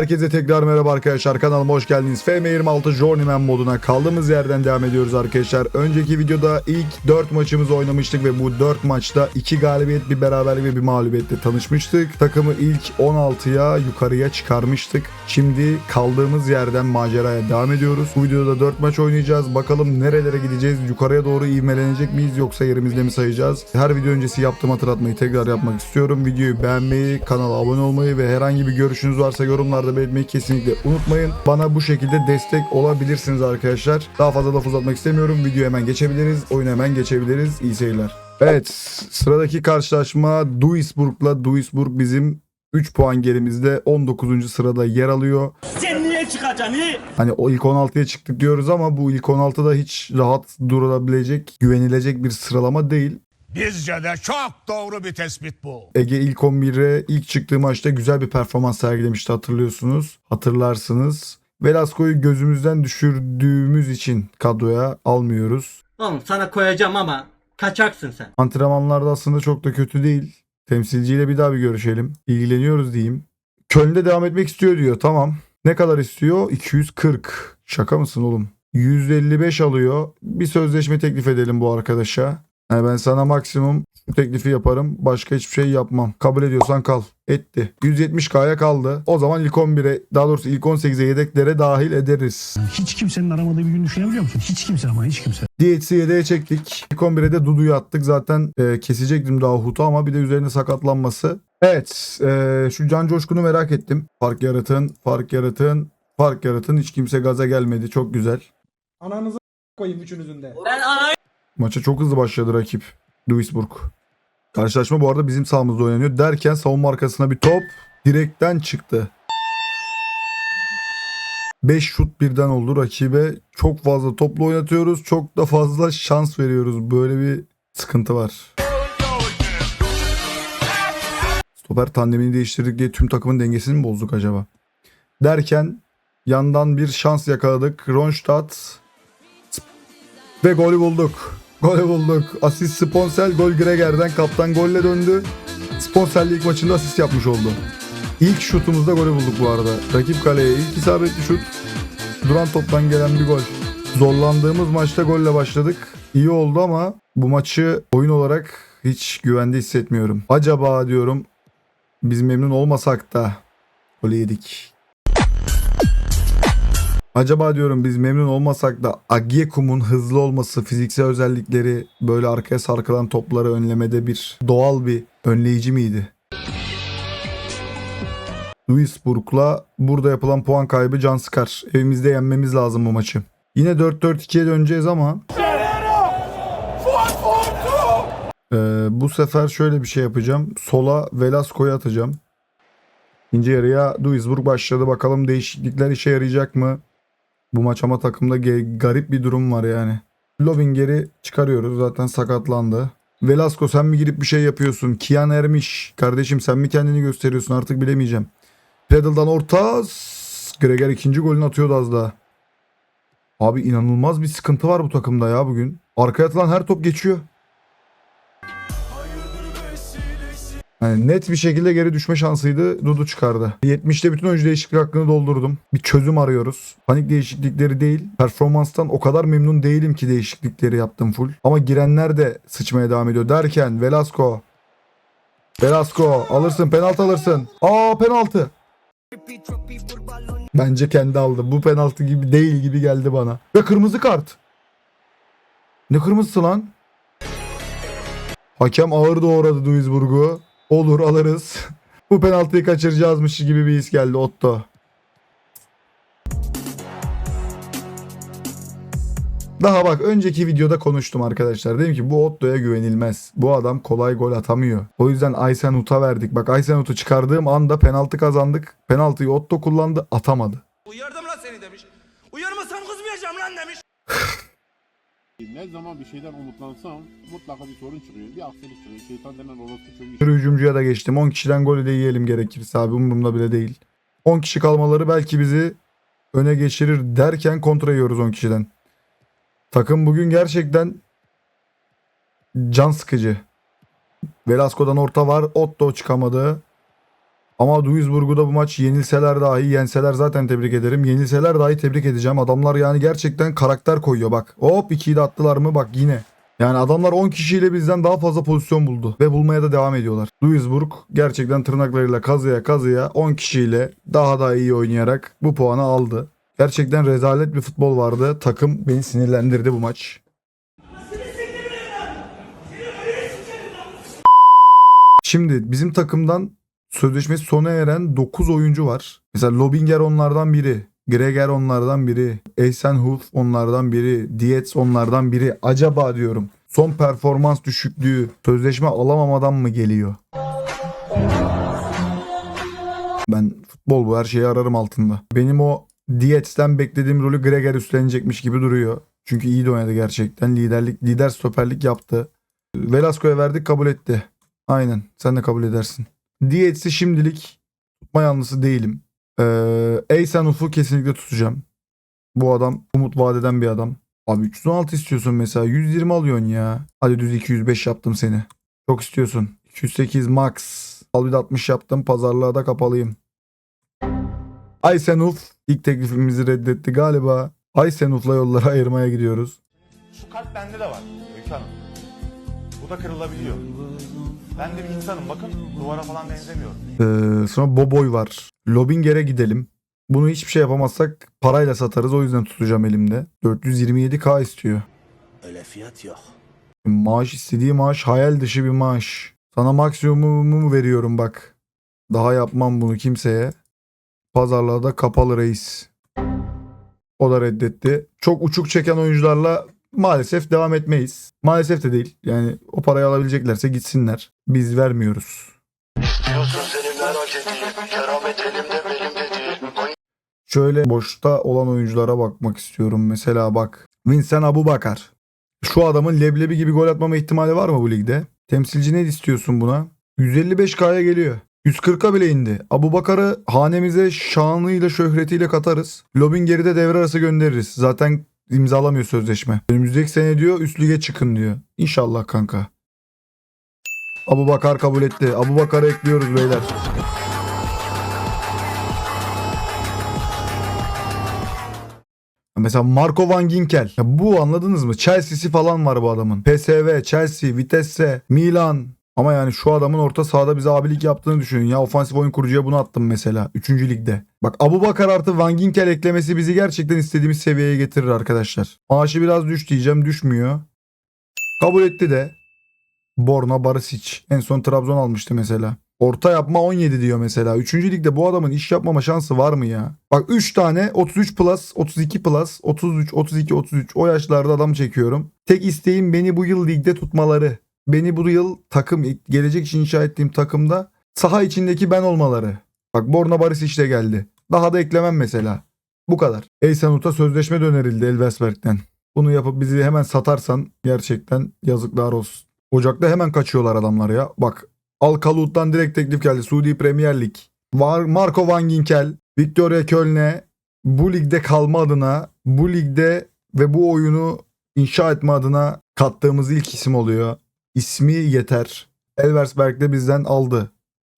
Herkese tekrar merhaba arkadaşlar kanalıma hoş geldiniz. FM26 Journeyman moduna kaldığımız yerden devam ediyoruz arkadaşlar. Önceki videoda ilk 4 maçımızı oynamıştık ve bu 4 maçta 2 galibiyet bir beraberlik ve bir mağlubiyetle tanışmıştık. Takımı ilk 16'ya yukarıya çıkarmıştık. Şimdi kaldığımız yerden maceraya devam ediyoruz. Bu videoda 4 maç oynayacağız. Bakalım nerelere gideceğiz? Yukarıya doğru ivmelenecek miyiz yoksa yerimizde mi sayacağız? Her video öncesi yaptığım hatırlatmayı tekrar yapmak istiyorum. Videoyu beğenmeyi, kanala abone olmayı ve herhangi bir görüşünüz varsa yorumlarda belirtmeyi kesinlikle unutmayın. Bana bu şekilde destek olabilirsiniz arkadaşlar. Daha fazla laf uzatmak istemiyorum. Videoya hemen geçebiliriz. Oyuna hemen geçebiliriz. İyi seyirler. Evet sıradaki karşılaşma Duisburg'la Duisburg bizim 3 puan gerimizde 19. sırada yer alıyor. Sen niye çıkacaksın iyi? Hani o ilk 16'ya çıktık diyoruz ama bu ilk 16'da hiç rahat durabilecek, güvenilecek bir sıralama değil. Bizce de çok doğru bir tespit bu. Ege ilk 11'e ilk çıktığı maçta güzel bir performans sergilemişti hatırlıyorsunuz. Hatırlarsınız. Velasco'yu gözümüzden düşürdüğümüz için kadroya almıyoruz. Oğlum sana koyacağım ama kaçaksın sen. Antrenmanlarda aslında çok da kötü değil. Temsilciyle bir daha bir görüşelim. İlgileniyoruz diyeyim. Köln'de devam etmek istiyor diyor. Tamam. Ne kadar istiyor? 240. Şaka mısın oğlum? 155 alıyor. Bir sözleşme teklif edelim bu arkadaşa. Yani ben sana maksimum teklifi yaparım. Başka hiçbir şey yapmam. Kabul ediyorsan kal. Etti. 170K'ya kaldı. O zaman ilk 11'e daha doğrusu ilk 18'e yedeklere dahil ederiz. Hiç kimsenin aramadığı bir gün düşünebiliyor musun? Hiç kimse ama hiç kimse. DHC yedeğe çektik. İlk 11'e de Dudu'yu attık. Zaten e, kesecektim daha Hut'u ama bir de üzerine sakatlanması. Evet. e, şu Can Coşkun'u merak ettim. Fark yaratın, fark yaratın, fark yaratın. Hiç kimse gaza gelmedi. Çok güzel. Ananızı koyayım üçünüzün de. Ben anayı Maça çok hızlı başladı rakip. Duisburg. Karşılaşma bu arada bizim sahamızda oynanıyor. Derken savunma arkasına bir top direkten çıktı. 5 şut birden oldu rakibe. Çok fazla toplu oynatıyoruz. Çok da fazla şans veriyoruz. Böyle bir sıkıntı var. Stoper tandemini değiştirdik diye tüm takımın dengesini mi bozduk acaba? Derken yandan bir şans yakaladık. Ronstadt ve golü bulduk. Golü bulduk. Asist Sponsel gol Greger'den kaptan golle döndü. Sponsel'le ilk maçında asist yapmış oldu. İlk şutumuzda golü bulduk bu arada. Rakip kaleye ilk isabetli şut. Duran toptan gelen bir gol. Zorlandığımız maçta golle başladık. İyi oldu ama bu maçı oyun olarak hiç güvende hissetmiyorum. Acaba diyorum biz memnun olmasak da golü yedik. Acaba diyorum biz memnun olmasak da Agyekum'un hızlı olması, fiziksel özellikleri böyle arkaya sarkılan topları önlemede bir doğal bir önleyici miydi? Duisburg'la burada yapılan puan kaybı can sıkar. Evimizde yenmemiz lazım bu maçı. Yine 4-4-2'ye döneceğiz ama Ee, bu sefer şöyle bir şey yapacağım. Sola Velasco'yu atacağım. İkinci yarıya Duisburg başladı. Bakalım değişiklikler işe yarayacak mı? Bu maç ama takımda garip bir durum var yani. Lovinger'i çıkarıyoruz. Zaten sakatlandı. Velasco sen mi girip bir şey yapıyorsun? Kian Ermiş. Kardeşim sen mi kendini gösteriyorsun? Artık bilemeyeceğim. Pedal'dan orta. Greger ikinci golünü atıyordu az daha. Abi inanılmaz bir sıkıntı var bu takımda ya bugün. Arkaya atılan her top geçiyor. Yani net bir şekilde geri düşme şansıydı. Dudu çıkardı. 70'te bütün oyuncu değişiklik hakkını doldurdum. Bir çözüm arıyoruz. Panik değişiklikleri değil. Performanstan o kadar memnun değilim ki değişiklikleri yaptım full. Ama girenler de sıçmaya devam ediyor. Derken Velasco. Velasco alırsın penaltı alırsın. Aa penaltı. Bence kendi aldı. Bu penaltı gibi değil gibi geldi bana. Ve kırmızı kart. Ne kırmızısı lan? Hakem ağır doğradı Duisburg'u. Olur alırız. Bu penaltıyı kaçıracağızmış gibi bir his geldi Otto. Daha bak önceki videoda konuştum arkadaşlar. Dedim ki bu Otto'ya güvenilmez. Bu adam kolay gol atamıyor. O yüzden Aysenut'a verdik. Bak Aysenut'u çıkardığım anda penaltı kazandık. Penaltıyı Otto kullandı atamadı. Uyardım lan seni demiş. Uyarmasam kızmayacağım lan demiş. Ne zaman bir şeyden umutlansam mutlaka bir sorun çıkıyor. Bir aksilik çıkıyor. Şeytan denen orospu çocuğu Bir hücumcuya da geçtim. 10 kişiden golü de yiyelim gerekirse abi umurumda bile değil. 10 kişi kalmaları belki bizi öne geçirir derken kontra yiyoruz 10 kişiden. Takım bugün gerçekten can sıkıcı. Velasco'dan orta var. Otto çıkamadı. Ama Duisburg'u bu maç yenilseler dahi yenseler zaten tebrik ederim. Yenilseler dahi tebrik edeceğim. Adamlar yani gerçekten karakter koyuyor bak. Hop 2'yi de attılar mı bak yine. Yani adamlar 10 kişiyle bizden daha fazla pozisyon buldu. Ve bulmaya da devam ediyorlar. Duisburg gerçekten tırnaklarıyla kazıya kazıya 10 kişiyle daha da iyi oynayarak bu puanı aldı. Gerçekten rezalet bir futbol vardı. Takım beni sinirlendirdi bu maç. Şimdi bizim takımdan sözleşmesi sona eren 9 oyuncu var. Mesela Lobinger onlardan biri. Greger onlardan biri. Eisenhuf onlardan biri. Dietz onlardan biri. Acaba diyorum son performans düşüklüğü sözleşme alamamadan mı geliyor? Ben futbol bu her şeyi ararım altında. Benim o Dietz'ten beklediğim rolü Greger üstlenecekmiş gibi duruyor. Çünkü iyi de oynadı gerçekten. Liderlik, lider stoperlik yaptı. Velasco'ya verdik kabul etti. Aynen sen de kabul edersin. Dietz'i şimdilik tutma yanlısı değilim. Ee, Eysenuf'u kesinlikle tutacağım. Bu adam umut vadeden bir adam. Abi 316 istiyorsun mesela 120 alıyorsun ya. Hadi düz 205 yaptım seni. Çok istiyorsun. 208 max. Al bir de 60 yaptım. Pazarlığa da kapalıyım. Aysenuf ilk teklifimizi reddetti galiba. Aysenuf'la yolları ayırmaya gidiyoruz. Şu kalp bende de var. Bu da kırılabiliyor. Ben de bir insanım bakın duvara falan benzemiyorum. Ee, sonra Boboy var. Lobinger'e gidelim. Bunu hiçbir şey yapamazsak parayla satarız. O yüzden tutacağım elimde. 427k istiyor. Öyle fiyat yok. Maaş istediği maaş hayal dışı bir maaş. Sana maksimumumu veriyorum bak. Daha yapmam bunu kimseye. Pazarlarda kapalı reis. O da reddetti. Çok uçuk çeken oyuncularla maalesef devam etmeyiz. Maalesef de değil. Yani o parayı alabileceklerse gitsinler. Biz vermiyoruz. Şöyle boşta olan oyunculara bakmak istiyorum. Mesela bak. Vincent Abubakar. Şu adamın leblebi gibi gol atmama ihtimali var mı bu ligde? Temsilci ne istiyorsun buna? 155K'ya geliyor. 140'a bile indi. Abu Bakar'ı hanemize şanıyla şöhretiyle katarız. Lobinger'i de devre arası göndeririz. Zaten imzalamıyor sözleşme. Önümüzdeki sene diyor üst lige çıkın diyor. İnşallah kanka. Abu Bakar kabul etti. Abu Bakar'ı ekliyoruz beyler. Mesela Marco Van Ginkel. Ya bu anladınız mı? Chelsea'si falan var bu adamın. PSV, Chelsea, Vitesse, Milan. Ama yani şu adamın orta sahada bize abilik yaptığını düşünün. Ya ofansif oyun kurucuya bunu attım mesela. 3. ligde. Bak Abu Bakar artı Van Ginkel eklemesi bizi gerçekten istediğimiz seviyeye getirir arkadaşlar. Maaşı biraz düş diyeceğim. Düşmüyor. Kabul etti de. Borna Barisic. En son Trabzon almıştı mesela. Orta yapma 17 diyor mesela. 3. ligde bu adamın iş yapmama şansı var mı ya? Bak 3 tane 33 plus, 32 plus, 33, 32, 33 o yaşlarda adam çekiyorum. Tek isteğim beni bu yıl ligde tutmaları. Beni bu yıl takım gelecek için inşa ettiğim takımda saha içindeki ben olmaları. Bak Borna Barisic de geldi. Daha da eklemem mesela. Bu kadar. Eysenut'a sözleşme dönerildi Elversberg'den. Bunu yapıp bizi hemen satarsan gerçekten yazıklar olsun. Ocak'ta hemen kaçıyorlar adamlar ya. Bak Al Kalut'tan direkt teklif geldi. Suudi Premier Lig. Var Marco Van Ginkel, Victoria Köln'e bu ligde kalma adına, bu ligde ve bu oyunu inşa etme adına kattığımız ilk isim oluyor. İsmi yeter. Elversberg de bizden aldı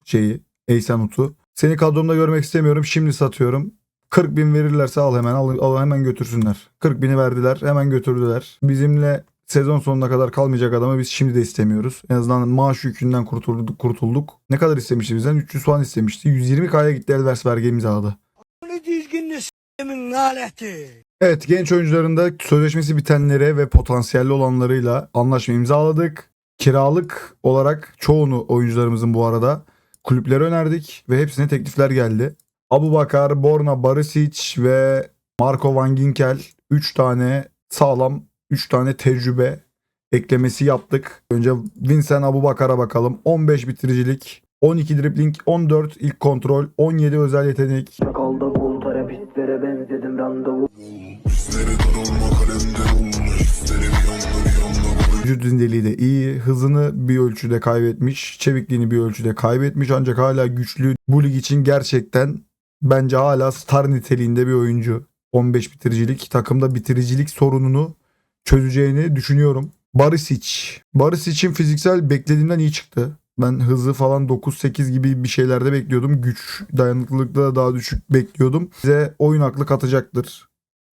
şeyi, Eysenut'u. Seni kadromda görmek istemiyorum. Şimdi satıyorum. 40 bin verirlerse al hemen al, al hemen götürsünler. 40 bini verdiler hemen götürdüler. Bizimle sezon sonuna kadar kalmayacak adamı biz şimdi de istemiyoruz. En azından maaş yükünden kurtulduk. kurtulduk. Ne kadar istemişti bizden? 300 falan istemişti. 120K'ya gitti Elversberg'e imzaladı. Evet genç oyuncuların da sözleşmesi bitenlere ve potansiyelli olanlarıyla anlaşma imzaladık. Kiralık olarak çoğunu oyuncularımızın bu arada kulüplere önerdik ve hepsine teklifler geldi. Abu Bakar, Borna Barisic ve Marco Van Ginkel 3 tane sağlam 3 tane tecrübe eklemesi yaptık. Önce Vincent Abu Bakar'a bakalım. 15 bitiricilik, 12 dribbling, 14 ilk kontrol, 17 özel yetenek, Kaldı bul terapistlere benzedim randevu Vücut dindeliği de iyi. Hızını bir ölçüde kaybetmiş. Çevikliğini bir ölçüde kaybetmiş. Ancak hala güçlü. Bu lig için gerçekten bence hala star niteliğinde bir oyuncu. 15 bitiricilik. Takımda bitiricilik sorununu çözeceğini düşünüyorum. Barisic. Barisic'in fiziksel beklediğimden iyi çıktı. Ben hızı falan 9-8 gibi bir şeylerde bekliyordum. Güç dayanıklılıkta da daha düşük bekliyordum. Bize oyun aklı katacaktır.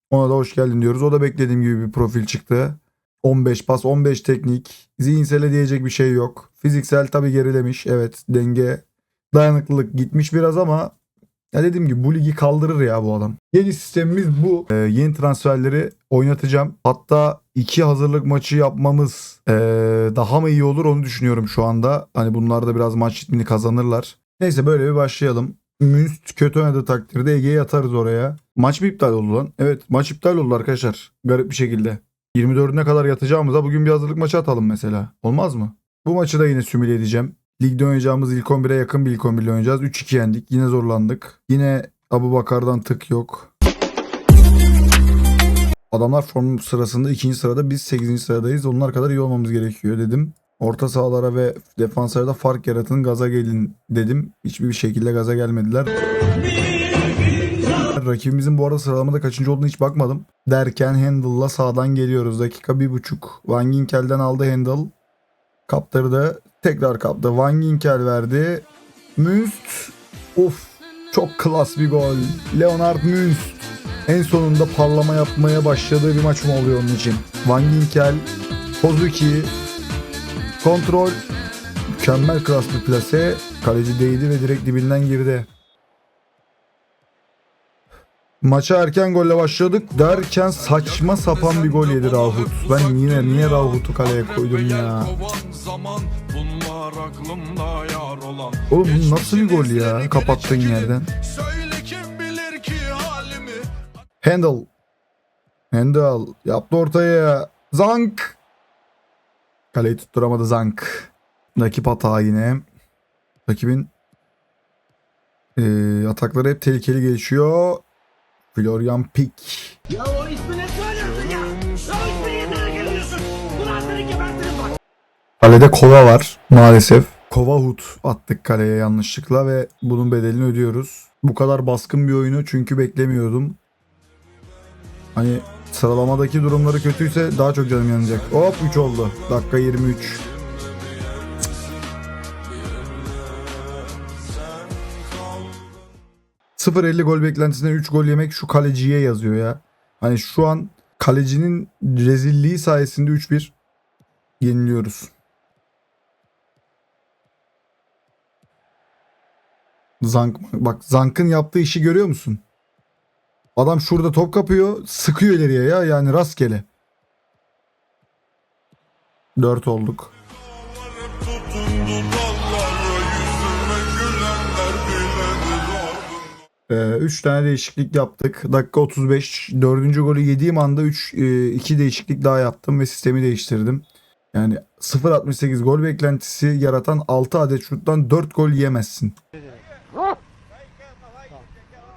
Ona da hoş geldin diyoruz. O da beklediğim gibi bir profil çıktı. 15 pas, 15 teknik. Zihinsele diyecek bir şey yok. Fiziksel tabii gerilemiş. Evet denge, dayanıklılık gitmiş biraz ama ya dediğim gibi bu ligi kaldırır ya bu adam. Yeni sistemimiz bu. Ee, yeni transferleri oynatacağım. Hatta iki hazırlık maçı yapmamız ee, daha mı iyi olur onu düşünüyorum şu anda. Hani bunlar da biraz maç ritmini kazanırlar. Neyse böyle bir başlayalım. Münst kötü oynadığı takdirde Ege'yi atarız oraya. Maç mı iptal oldu lan? Evet maç iptal oldu arkadaşlar. Garip bir şekilde. 24'üne kadar yatacağımıza bugün bir hazırlık maçı atalım mesela. Olmaz mı? Bu maçı da yine simüle edeceğim. Ligde oynayacağımız ilk 11'e yakın bir ilk 11 ile oynayacağız. 3-2 yendik. Yine zorlandık. Yine Abu Bakar'dan tık yok. Adamlar form sırasında ikinci sırada biz 8. sıradayız. Onlar kadar iyi olmamız gerekiyor dedim. Orta sahalara ve defanslara fark yaratın gaza gelin dedim. Hiçbir şekilde gaza gelmediler. Rakibimizin bu arada sıralamada kaçıncı olduğunu hiç bakmadım. Derken Handel'la sağdan geliyoruz. Dakika bir buçuk. Van Ginkel'den aldı Handel. Kaptırdı. Tekrar kaptı. Van Ginkel verdi. Münst. Of. Çok klas bir gol. Leonard Münst. En sonunda parlama yapmaya başladığı bir maç mı oluyor onun için? Van Ginkel. Kozuki. Kontrol. Mükemmel klas bir plase. Kaleci değdi ve direkt dibinden girdi. Maça erken golle başladık derken saçma sapan bir gol yedi Rahut. Ben yine niye Rahut'u kaleye koydum ya? Oğlum nasıl bir gol ya kapattığın yerden? Handel. Handel yaptı ortaya. Zank. Kaleyi tutturamadı Zank. Rakip hata yine. Rakibin eee, atakları hep tehlikeli gelişiyor. Florian Pick. Ya o ismi ne söylüyorsun ya? Ya o ismi böyle geliyorsun? Ulan seni gebertirim bak. Kalede Kova var maalesef. Kova Hut attık kaleye yanlışlıkla ve bunun bedelini ödüyoruz. Bu kadar baskın bir oyunu çünkü beklemiyordum. Hani sıralamadaki durumları kötüyse daha çok canım yanacak. Hop 3 oldu. Dakika 23. ...0-50 gol beklentisinden 3 gol yemek şu kaleciye yazıyor ya. Hani şu an kalecinin rezilliği sayesinde 3-1 yeniliyoruz. Zank bak Zank'ın yaptığı işi görüyor musun? Adam şurada top kapıyor, sıkıyor ileriye ya yani rastgele. 4 olduk. Ee, 3 tane değişiklik yaptık. Dakika 35. 4. golü yediğim anda 3 2 değişiklik daha yaptım ve sistemi değiştirdim. Yani 0.68 gol beklentisi yaratan 6 adet şuttan 4 gol yemezsin.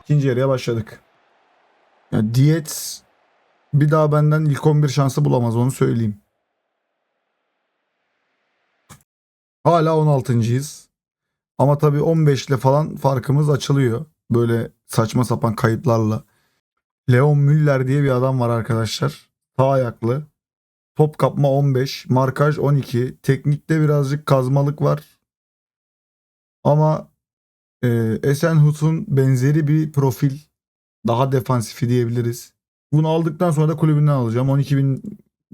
İkinci yarıya başladık. Ya Diyet bir daha benden ilk 11 şansı bulamaz onu söyleyeyim. Hala 16.yiz. Ama tabii 15 ile falan farkımız açılıyor. Böyle saçma sapan kayıplarla. Leon Müller diye bir adam var arkadaşlar. Sağ ayaklı. Top kapma 15, markaj 12. Teknikte birazcık kazmalık var. Ama e, Esenhut'un benzeri bir profil. Daha defansifi diyebiliriz. Bunu aldıktan sonra da kulübünden alacağım. 12 bin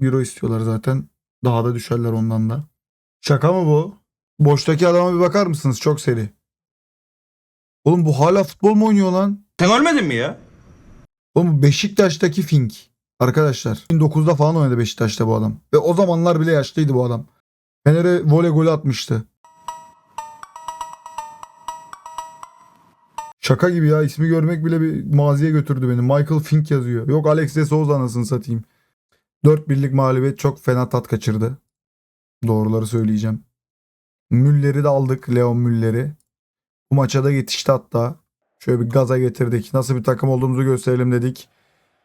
euro istiyorlar zaten. Daha da düşerler ondan da. Şaka mı bu? Boştaki adama bir bakar mısınız? Çok seri. Oğlum bu hala futbol mu oynuyor lan? Sen ölmedin mi ya? Oğlum bu Beşiktaş'taki Fink. Arkadaşlar 2009'da falan oynadı Beşiktaş'ta bu adam. Ve o zamanlar bile yaşlıydı bu adam. Fener'e voley golü atmıştı. Şaka gibi ya ismi görmek bile bir maziye götürdü beni. Michael Fink yazıyor. Yok Alex de Souza anasını satayım. 4 birlik mağlubiyet çok fena tat kaçırdı. Doğruları söyleyeceğim. Müller'i de aldık. Leon Müller'i. Bu maça da yetişti hatta. Şöyle bir gaza getirdik. Nasıl bir takım olduğumuzu gösterelim dedik.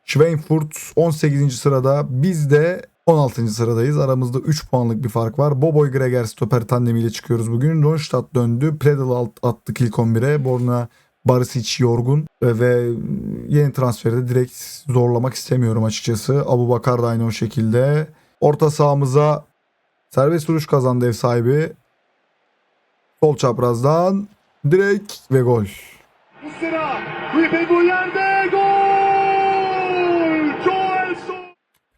Schweinfurt 18. sırada. Biz de 16. sıradayız. Aramızda 3 puanlık bir fark var. Boboy Greger stoper tandemiyle çıkıyoruz bugün. Ronstadt döndü. Predel attık ilk 11'e. Borna Barisic yorgun ve yeni transferde direkt zorlamak istemiyorum açıkçası. Abu Bakar da aynı o şekilde. Orta sahamıza serbest vuruş kazandı ev sahibi. Sol çaprazdan direkt ve gol.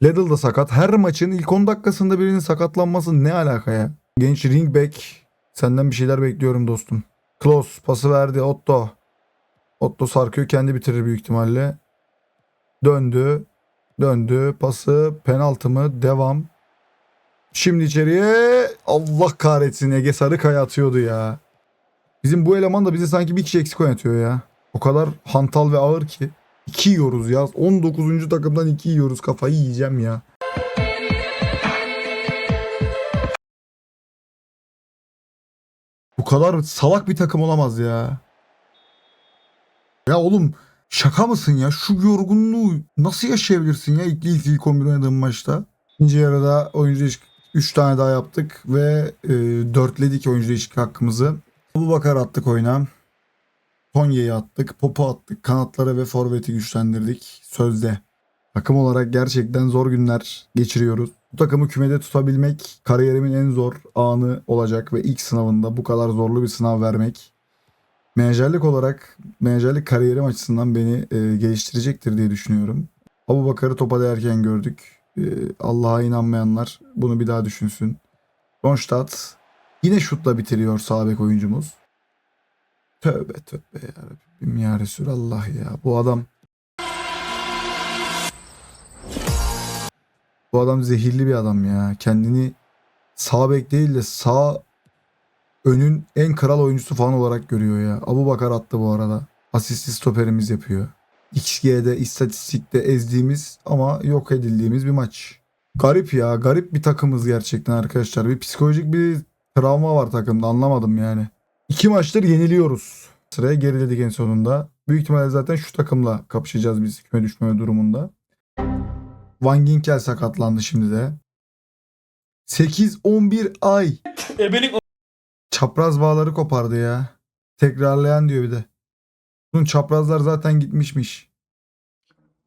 Lidl da sakat. Her maçın ilk 10 dakikasında birinin sakatlanması ne alaka ya? Genç ringback. Senden bir şeyler bekliyorum dostum. Klos pası verdi Otto. Otto sarkıyor kendi bitirir büyük ihtimalle. Döndü. Döndü. Pası penaltı mı? Devam. Şimdi içeriye Allah kahretsin Ege Sarıkaya atıyordu ya. Bizim bu eleman da bize sanki bir kişi eksik oynatıyor ya. O kadar hantal ve ağır ki. 2 yiyoruz ya. 19. takımdan 2 yiyoruz. Kafayı yiyeceğim ya. Bu kadar salak bir takım olamaz ya. Ya oğlum şaka mısın ya? Şu yorgunluğu nasıl yaşayabilirsin ya ilk ilk, ilk 11 oynadığın maçta? İkinci yarıda oyuncu değişiklik 3 tane daha yaptık ve e, dörtledik oyuncu değişiklik hakkımızı. Bu bakar attık oyuna. Tonya'yı attık, Pop'u attık, kanatları ve forveti güçlendirdik sözde. Takım olarak gerçekten zor günler geçiriyoruz. Bu takımı kümede tutabilmek kariyerimin en zor anı olacak ve ilk sınavında bu kadar zorlu bir sınav vermek menajerlik olarak menajerlik kariyerim açısından beni e, geliştirecektir diye düşünüyorum. Abu Bakar'ı topa değerken gördük. E, Allah'a inanmayanlar bunu bir daha düşünsün. Ronstadt yine şutla bitiriyor sağ bek oyuncumuz. Tövbe tövbe ya Rabbim ya Resulallah ya. Bu adam Bu adam zehirli bir adam ya. Kendini sağ bek değil de sağ önün en kral oyuncusu falan olarak görüyor ya. Abu Bakar attı bu arada. Asistli stoperimiz yapıyor. XG'de istatistikte ezdiğimiz ama yok edildiğimiz bir maç. Garip ya. Garip bir takımız gerçekten arkadaşlar. Bir psikolojik bir travma var takımda anlamadım yani. İki maçtır yeniliyoruz. Sıraya geriledik en sonunda. Büyük ihtimalle zaten şu takımla kapışacağız biz küme düşmeme durumunda. Van Ginkel sakatlandı şimdi de. 8-11 ay. Çapraz bağları kopardı ya. Tekrarlayan diyor bir de. Bunun çaprazlar zaten gitmişmiş.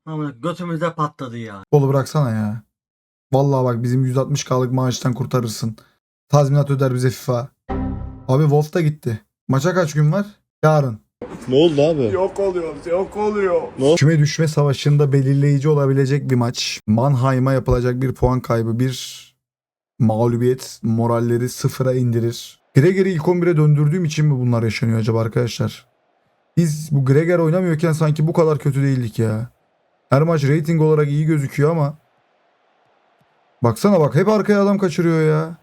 Ama götümüzde patladı ya. Kolu bıraksana ya. Vallahi bak bizim 160K'lık maaştan kurtarırsın. Tazminat öder bize FIFA. Abi Wolf da gitti. Maça kaç gün var? Yarın. Küme düşme savaşında belirleyici olabilecek bir maç. Mannheim'a yapılacak bir puan kaybı, bir mağlubiyet moralleri sıfıra indirir. Greger'i ilk 11'e döndürdüğüm için mi bunlar yaşanıyor acaba arkadaşlar? Biz bu Greger oynamıyorken sanki bu kadar kötü değildik ya. Her maç rating olarak iyi gözüküyor ama Baksana bak hep arkaya adam kaçırıyor ya.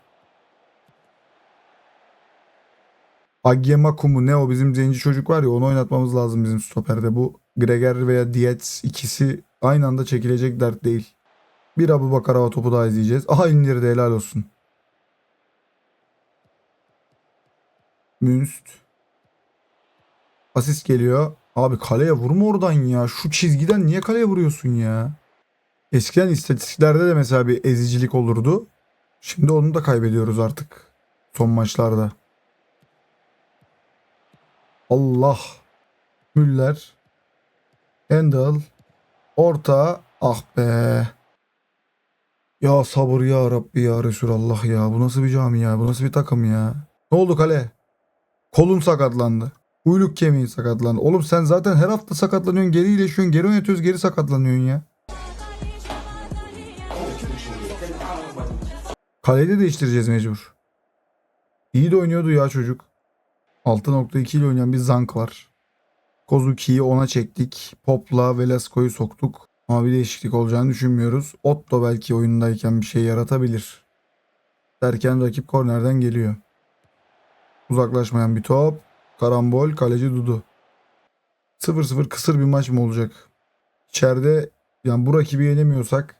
Agyemaku ne o bizim zenci çocuk var ya onu oynatmamız lazım bizim stoperde. Bu Greger veya Dietz ikisi aynı anda çekilecek dert değil. Bir Abu Bakar hava topu daha izleyeceğiz. Aha indirdi helal olsun. Münst. Asist geliyor. Abi kaleye vurma oradan ya. Şu çizgiden niye kaleye vuruyorsun ya? Eskiden istatistiklerde de mesela bir ezicilik olurdu. Şimdi onu da kaybediyoruz artık. Son maçlarda. Allah. Müller. Endel. Orta. Ah be. Ya sabır ya Rabbi ya Resulallah ya. Bu nasıl bir cami ya? Bu nasıl bir takım ya? Ne oldu kale? Kolun sakatlandı. Uyluk kemiği sakatlandı. Oğlum sen zaten her hafta sakatlanıyorsun. Geri iyileşiyorsun. Geri oynatıyoruz. Geri sakatlanıyorsun ya. Kaleyi de değiştireceğiz mecbur. İyi de oynuyordu ya çocuk. 6.2 ile oynayan bir Zank var. Kozuki'yi ona çektik. Pop'la Velasco'yu soktuk. Ama bir değişiklik olacağını düşünmüyoruz. Otto belki oyundayken bir şey yaratabilir. Derken rakip kornerden geliyor. Uzaklaşmayan bir top. Karambol, kaleci Dudu. 0-0 kısır bir maç mı olacak? İçeride yani bu rakibi yenemiyorsak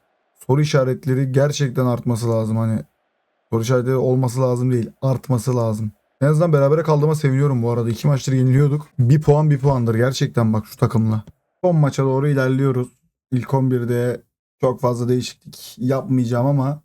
soru işaretleri gerçekten artması lazım. Hani soru işaretleri olması lazım değil, artması lazım. En azından berabere kaldığıma seviniyorum bu arada. İki maçtır yeniliyorduk. Bir puan bir puandır gerçekten bak şu takımla. Son maça doğru ilerliyoruz. İlk 11'de çok fazla değişiklik yapmayacağım ama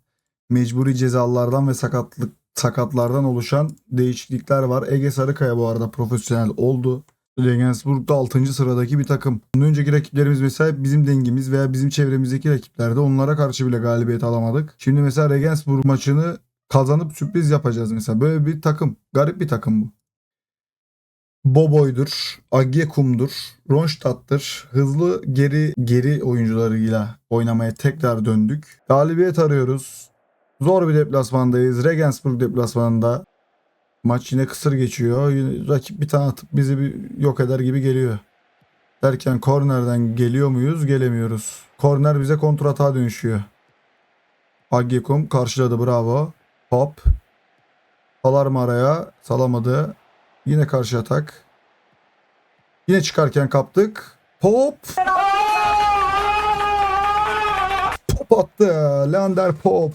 mecburi cezalardan ve sakatlık sakatlardan oluşan değişiklikler var. Ege Sarıkaya bu arada profesyonel oldu. Regensburg'da 6. sıradaki bir takım. Bundan önceki rakiplerimiz mesela bizim dengimiz veya bizim çevremizdeki rakiplerde onlara karşı bile galibiyet alamadık. Şimdi mesela Regensburg maçını kazanıp sürpriz yapacağız mesela. Böyle bir takım. Garip bir takım bu. Boboy'dur, Agyekum'dur, Ronstadt'tır. Hızlı geri geri oyuncularıyla oynamaya tekrar döndük. Galibiyet arıyoruz. Zor bir deplasmandayız. Regensburg deplasmanında. Maç yine kısır geçiyor. Rakip bir tane atıp bizi bir yok eder gibi geliyor. Derken kornerden geliyor muyuz? Gelemiyoruz. Korner bize kontratağa dönüşüyor. Agyekum karşıladı bravo. Hop. Salar mı araya? Salamadı. Yine karşı atak. Yine çıkarken kaptık. Pop. Pop attı. Leander Pop.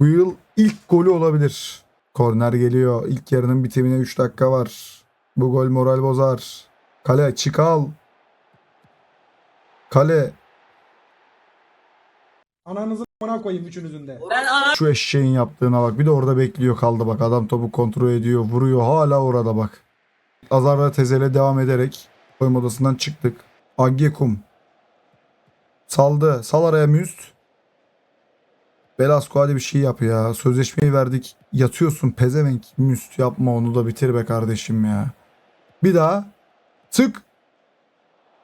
Bu yıl ilk golü olabilir. Korner geliyor. İlk yarının bitimine 3 dakika var. Bu gol moral bozar. Kale çıkal. Kale Ananızı a**ına koyayım üçünüzün de. şu eşeğin yaptığına bak. Bir de orada bekliyor kaldı bak. Adam topu kontrol ediyor. Vuruyor. Hala orada bak. Azarla tezele devam ederek oyun odasından çıktık. Agyekum. Saldı. Sal araya Müst. Velasco hadi bir şey yap ya. Sözleşmeyi verdik. Yatıyorsun pezevenk. Müst yapma onu da bitir be kardeşim ya. Bir daha. Sık.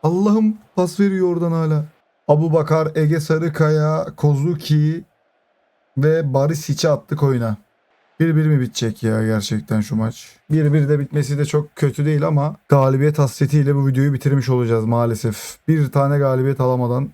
Allah'ım pas veriyor oradan hala. Abu Bakar, Ege Sarıkaya, Kozuki ve Barisic'i attık oyuna. 1-1 mi bitecek ya gerçekten şu maç? 1-1 de bitmesi de çok kötü değil ama galibiyet hasretiyle bu videoyu bitirmiş olacağız maalesef. Bir tane galibiyet alamadan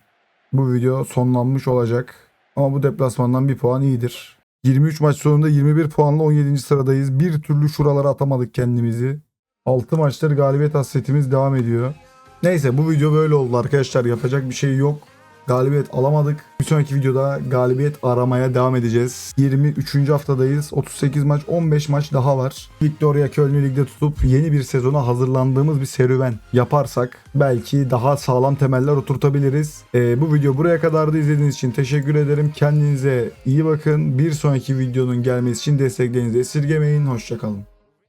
bu video sonlanmış olacak. Ama bu deplasmandan bir puan iyidir. 23 maç sonunda 21 puanla 17. sıradayız. Bir türlü şuralara atamadık kendimizi. 6 maçtır galibiyet hasretimiz devam ediyor. Neyse bu video böyle oldu arkadaşlar. Yapacak bir şey yok. Galibiyet alamadık. Bir sonraki videoda galibiyet aramaya devam edeceğiz. 23. haftadayız. 38 maç, 15 maç daha var. Victoria Köln'ü ligde tutup yeni bir sezona hazırlandığımız bir serüven yaparsak belki daha sağlam temeller oturtabiliriz. Ee, bu video buraya kadar da izlediğiniz için teşekkür ederim. Kendinize iyi bakın. Bir sonraki videonun gelmesi için desteklerinizi esirgemeyin. Hoşçakalın.